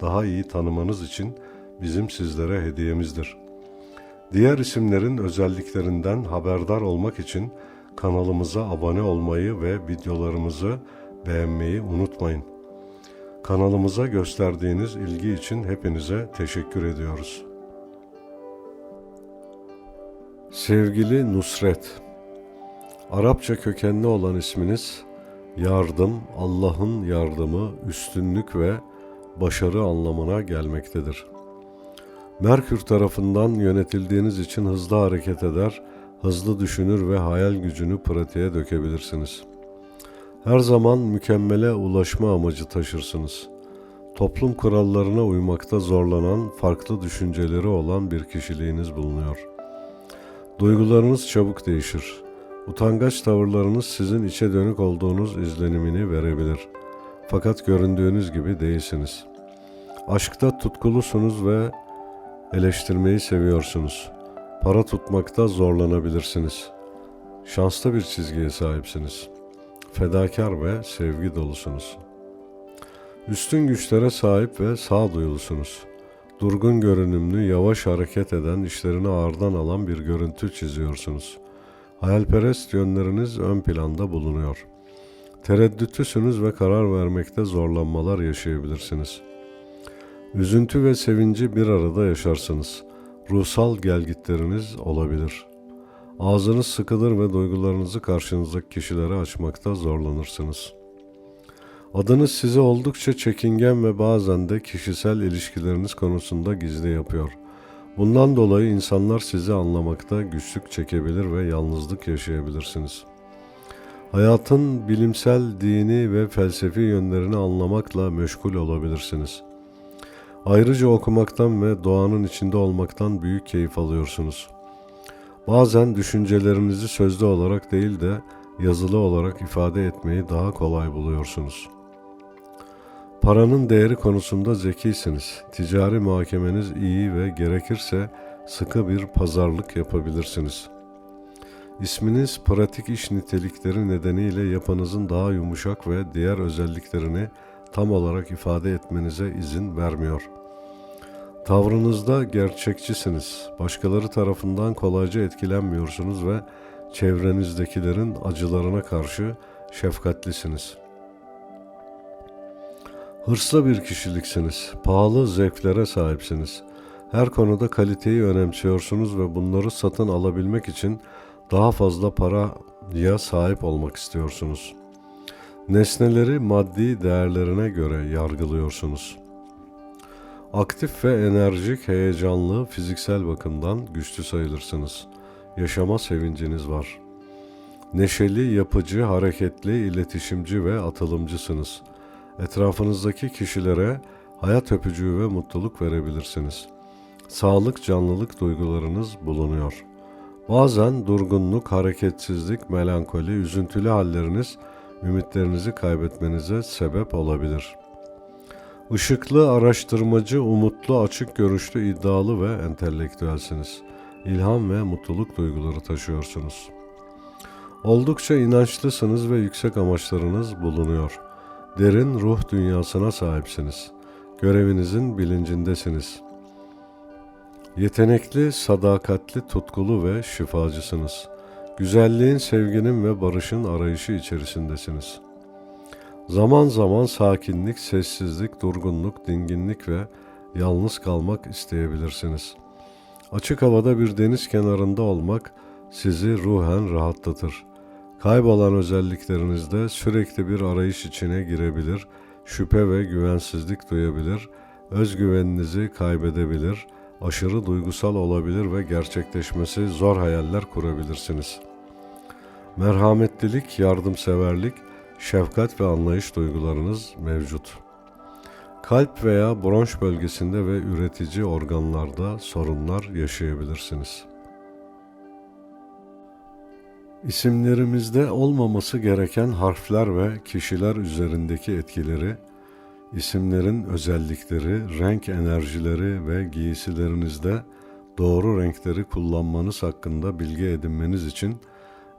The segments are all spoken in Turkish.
daha iyi tanımanız için bizim sizlere hediyemizdir. Diğer isimlerin özelliklerinden haberdar olmak için kanalımıza abone olmayı ve videolarımızı beğenmeyi unutmayın. Kanalımıza gösterdiğiniz ilgi için hepinize teşekkür ediyoruz. Sevgili Nusret, Arapça kökenli olan isminiz yardım, Allah'ın yardımı, üstünlük ve başarı anlamına gelmektedir. Merkür tarafından yönetildiğiniz için hızlı hareket eder, hızlı düşünür ve hayal gücünü pratiğe dökebilirsiniz. Her zaman mükemmele ulaşma amacı taşırsınız. Toplum kurallarına uymakta zorlanan, farklı düşünceleri olan bir kişiliğiniz bulunuyor. Duygularınız çabuk değişir. Utangaç tavırlarınız sizin içe dönük olduğunuz izlenimini verebilir. Fakat göründüğünüz gibi değilsiniz. Aşkta tutkulusunuz ve eleştirmeyi seviyorsunuz. Para tutmakta zorlanabilirsiniz. Şanslı bir çizgiye sahipsiniz. Fedakar ve sevgi dolusunuz. Üstün güçlere sahip ve sağduyulusunuz. Durgun görünümlü, yavaş hareket eden, işlerini ağırdan alan bir görüntü çiziyorsunuz. Hayalperest yönleriniz ön planda bulunuyor. Tereddütüsünüz ve karar vermekte zorlanmalar yaşayabilirsiniz. Üzüntü ve sevinci bir arada yaşarsınız. Ruhsal gelgitleriniz olabilir. Ağzınız sıkılır ve duygularınızı karşınızdaki kişilere açmakta zorlanırsınız. Adınız sizi oldukça çekingen ve bazen de kişisel ilişkileriniz konusunda gizli yapıyor. Bundan dolayı insanlar sizi anlamakta güçlük çekebilir ve yalnızlık yaşayabilirsiniz. Hayatın bilimsel, dini ve felsefi yönlerini anlamakla meşgul olabilirsiniz. Ayrıca okumaktan ve doğanın içinde olmaktan büyük keyif alıyorsunuz. Bazen düşüncelerinizi sözlü olarak değil de yazılı olarak ifade etmeyi daha kolay buluyorsunuz. Paranın değeri konusunda zekisiniz. Ticari muhakemeniz iyi ve gerekirse sıkı bir pazarlık yapabilirsiniz. İsminiz pratik iş nitelikleri nedeniyle yapınızın daha yumuşak ve diğer özelliklerini tam olarak ifade etmenize izin vermiyor. Tavrınızda gerçekçisiniz. Başkaları tarafından kolayca etkilenmiyorsunuz ve çevrenizdekilerin acılarına karşı şefkatlisiniz. Hırslı bir kişiliksiniz. Pahalı zevklere sahipsiniz. Her konuda kaliteyi önemsiyorsunuz ve bunları satın alabilmek için daha fazla paraya sahip olmak istiyorsunuz. Nesneleri maddi değerlerine göre yargılıyorsunuz. Aktif ve enerjik, heyecanlı, fiziksel bakımdan güçlü sayılırsınız. Yaşama sevinciniz var. Neşeli, yapıcı, hareketli, iletişimci ve atılımcısınız. Etrafınızdaki kişilere hayat öpücüğü ve mutluluk verebilirsiniz. Sağlık, canlılık duygularınız bulunuyor.'' Bazen durgunluk, hareketsizlik, melankoli, üzüntülü halleriniz ümitlerinizi kaybetmenize sebep olabilir. Işıklı, araştırmacı, umutlu, açık görüşlü, iddialı ve entelektüelsiniz. İlham ve mutluluk duyguları taşıyorsunuz. Oldukça inançlısınız ve yüksek amaçlarınız bulunuyor. Derin ruh dünyasına sahipsiniz. Görevinizin bilincindesiniz.'' Yetenekli, sadakatli, tutkulu ve şifacısınız. Güzelliğin, sevginin ve barışın arayışı içerisindesiniz. Zaman zaman sakinlik, sessizlik, durgunluk, dinginlik ve yalnız kalmak isteyebilirsiniz. Açık havada bir deniz kenarında olmak sizi ruhen rahatlatır. Kaybolan özelliklerinizde sürekli bir arayış içine girebilir, şüphe ve güvensizlik duyabilir, özgüveninizi kaybedebilir, aşırı duygusal olabilir ve gerçekleşmesi zor hayaller kurabilirsiniz. Merhametlilik, yardımseverlik, şefkat ve anlayış duygularınız mevcut. Kalp veya bronş bölgesinde ve üretici organlarda sorunlar yaşayabilirsiniz. İsimlerimizde olmaması gereken harfler ve kişiler üzerindeki etkileri, isimlerin özellikleri, renk enerjileri ve giysilerinizde doğru renkleri kullanmanız hakkında bilgi edinmeniz için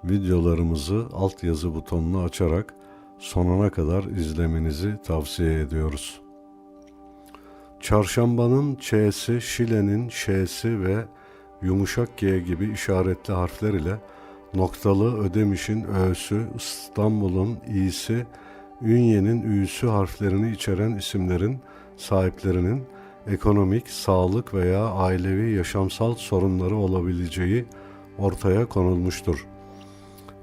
videolarımızı altyazı butonunu açarak sonuna kadar izlemenizi tavsiye ediyoruz. Çarşambanın Ç'si, Şile'nin Ş'si ve yumuşak G gibi işaretli harfler ile noktalı Ödemiş'in Ö'sü, İstanbul'un İ'si, Ünye'nin Ü'sü harflerini içeren isimlerin sahiplerinin ekonomik, sağlık veya ailevi yaşamsal sorunları olabileceği ortaya konulmuştur.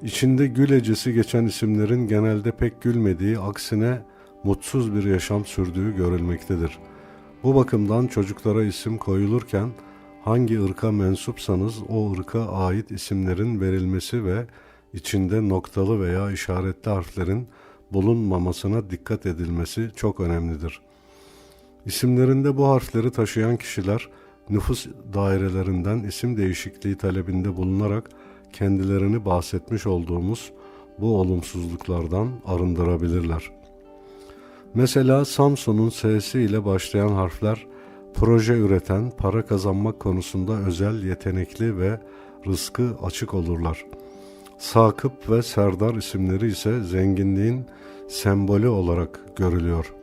İçinde gül ecesi geçen isimlerin genelde pek gülmediği, aksine mutsuz bir yaşam sürdüğü görülmektedir. Bu bakımdan çocuklara isim koyulurken hangi ırka mensupsanız o ırka ait isimlerin verilmesi ve içinde noktalı veya işaretli harflerin bulunmamasına dikkat edilmesi çok önemlidir. İsimlerinde bu harfleri taşıyan kişiler nüfus dairelerinden isim değişikliği talebinde bulunarak kendilerini bahsetmiş olduğumuz bu olumsuzluklardan arındırabilirler. Mesela Samsun'un S'si ile başlayan harfler proje üreten, para kazanmak konusunda özel, yetenekli ve rızkı açık olurlar. Sakıp ve Serdar isimleri ise zenginliğin sembolü olarak görülüyor.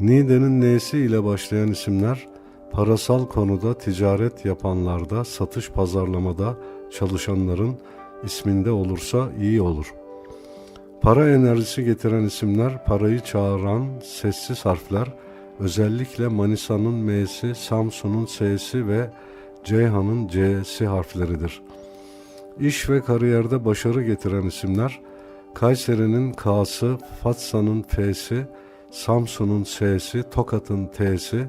Nide'nin N'si ile başlayan isimler parasal konuda ticaret yapanlarda, satış pazarlamada çalışanların isminde olursa iyi olur. Para enerjisi getiren isimler, parayı çağıran sessiz harfler, özellikle Manisa'nın M'si, Samsun'un S'si ve Ceyhan'ın C'si harfleridir. İş ve kariyerde başarı getiren isimler, Kayseri'nin K'sı, Fatsa'nın F'si, Samsun'un S'si, Tokat'ın T'si,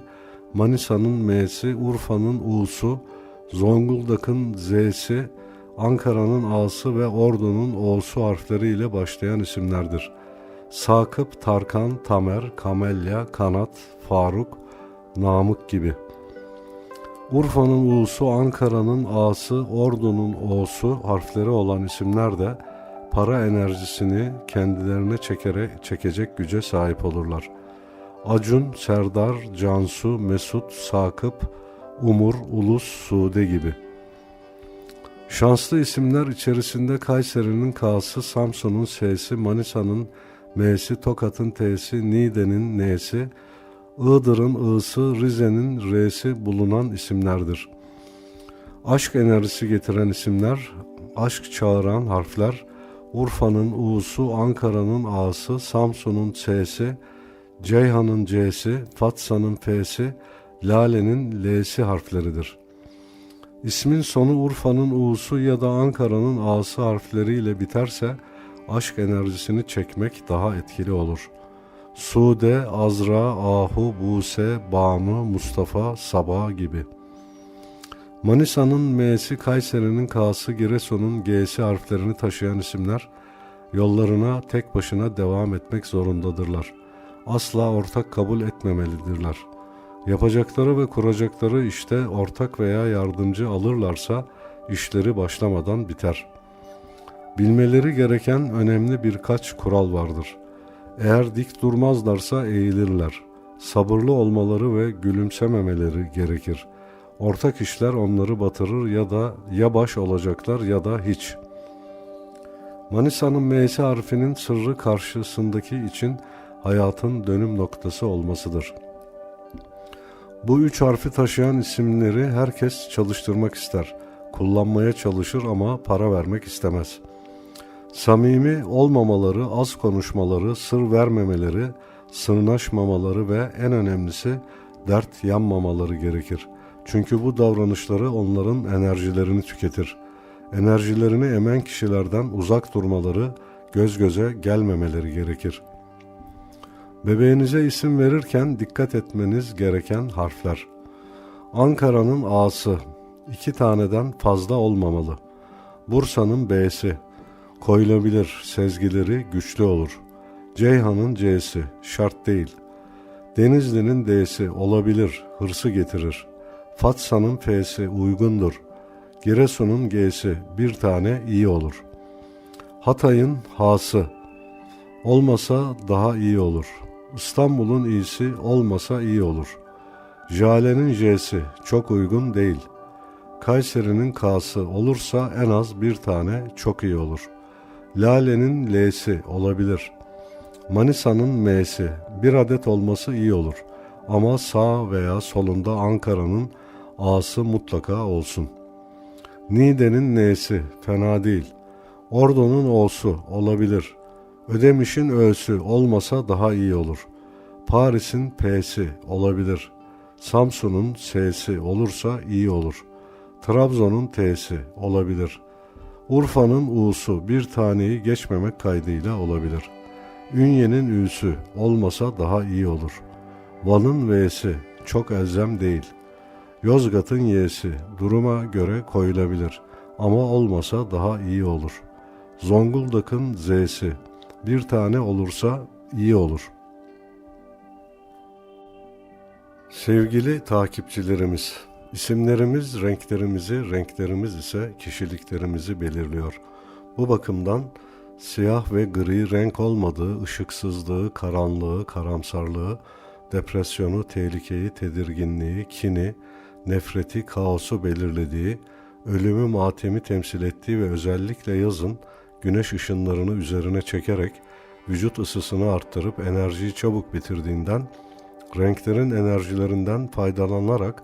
Manisa'nın M'si, Urfa'nın U'su, Zonguldak'ın Z'si, Ankara'nın A'sı ve Ordu'nun O'su harfleriyle başlayan isimlerdir. Sakıp, Tarkan, Tamer, Kamelya, Kanat, Faruk, Namık gibi. Urfa'nın U'su, Ankara'nın A'sı, Ordu'nun O'su harfleri olan isimler de para enerjisini kendilerine çekere, çekecek güce sahip olurlar. Acun, Serdar, Cansu, Mesut, Sakıp, Umur, Ulus, Sude gibi. Şanslı isimler içerisinde Kayseri'nin K'sı, Samsun'un S'si, Manisa'nın M'si, Tokat'ın T'si, Niğde'nin N'si, Iğdır'ın I'sı, Rize'nin R'si bulunan isimlerdir. Aşk enerjisi getiren isimler, aşk çağıran harfler, Urfa'nın U'su, Ankara'nın A'sı, Samsun'un S'si, Ceyhan'ın C'si, Fatsa'nın F'si, Lale'nin L'si harfleridir. İsmin sonu Urfa'nın U'su ya da Ankara'nın A'sı harfleriyle biterse aşk enerjisini çekmek daha etkili olur. Sude, Azra, Ahu, Buse, Banu, Mustafa, Sabah gibi. Manisa'nın M'si, Kayseri'nin K'sı, Giresun'un G'si harflerini taşıyan isimler yollarına tek başına devam etmek zorundadırlar. Asla ortak kabul etmemelidirler. Yapacakları ve kuracakları işte ortak veya yardımcı alırlarsa işleri başlamadan biter. Bilmeleri gereken önemli birkaç kural vardır. Eğer dik durmazlarsa eğilirler. Sabırlı olmaları ve gülümsememeleri gerekir. Ortak işler onları batırır ya da ya baş olacaklar ya da hiç. Manisa'nın M'si harfinin sırrı karşısındaki için hayatın dönüm noktası olmasıdır. Bu üç harfi taşıyan isimleri herkes çalıştırmak ister. Kullanmaya çalışır ama para vermek istemez. Samimi olmamaları, az konuşmaları, sır vermemeleri, sırnaşmamaları ve en önemlisi dert yanmamaları gerekir. Çünkü bu davranışları onların enerjilerini tüketir. Enerjilerini emen kişilerden uzak durmaları, göz göze gelmemeleri gerekir.'' Bebeğinize isim verirken dikkat etmeniz gereken harfler. Ankara'nın A'sı iki taneden fazla olmamalı. Bursa'nın B'si koyulabilir, sezgileri güçlü olur. Ceyhan'ın C'si şart değil. Denizli'nin D'si olabilir, hırsı getirir. Fatsa'nın F'si uygundur. Giresun'un G'si bir tane iyi olur. Hatay'ın H'sı olmasa daha iyi olur. İstanbul'un İ'si olmasa iyi olur. Jale'nin J'si çok uygun değil. Kayseri'nin K'sı olursa en az bir tane çok iyi olur. Lale'nin L'si olabilir. Manisa'nın M'si bir adet olması iyi olur. Ama sağ veya solunda Ankara'nın A'sı mutlaka olsun. Niğde'nin N'si fena değil. Ordu'nun O'su olabilir. Ödemiş'in Ö'sü olmasa daha iyi olur. Paris'in P'si olabilir. Samsun'un S'si olursa iyi olur. Trabzon'un T'si olabilir. Urfa'nın U'su bir taneyi geçmemek kaydıyla olabilir. Ünye'nin Ü'sü olmasa daha iyi olur. Van'ın V'si çok elzem değil. Yozgat'ın Y'si duruma göre koyulabilir ama olmasa daha iyi olur. Zonguldak'ın Z'si bir tane olursa iyi olur. Sevgili takipçilerimiz, isimlerimiz renklerimizi, renklerimiz ise kişiliklerimizi belirliyor. Bu bakımdan siyah ve gri renk olmadığı, ışıksızlığı, karanlığı, karamsarlığı, depresyonu, tehlikeyi, tedirginliği, kini, nefreti, kaosu belirlediği, ölümü, matemi temsil ettiği ve özellikle yazın güneş ışınlarını üzerine çekerek vücut ısısını arttırıp enerjiyi çabuk bitirdiğinden renklerin enerjilerinden faydalanarak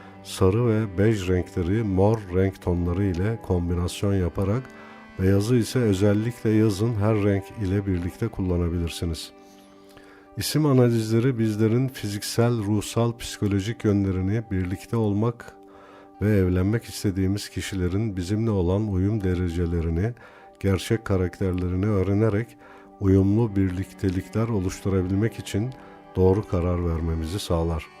sarı ve bej renkleri mor renk tonları ile kombinasyon yaparak beyazı ise özellikle yazın her renk ile birlikte kullanabilirsiniz. İsim analizleri bizlerin fiziksel, ruhsal, psikolojik yönlerini birlikte olmak ve evlenmek istediğimiz kişilerin bizimle olan uyum derecelerini, gerçek karakterlerini öğrenerek uyumlu birliktelikler oluşturabilmek için doğru karar vermemizi sağlar.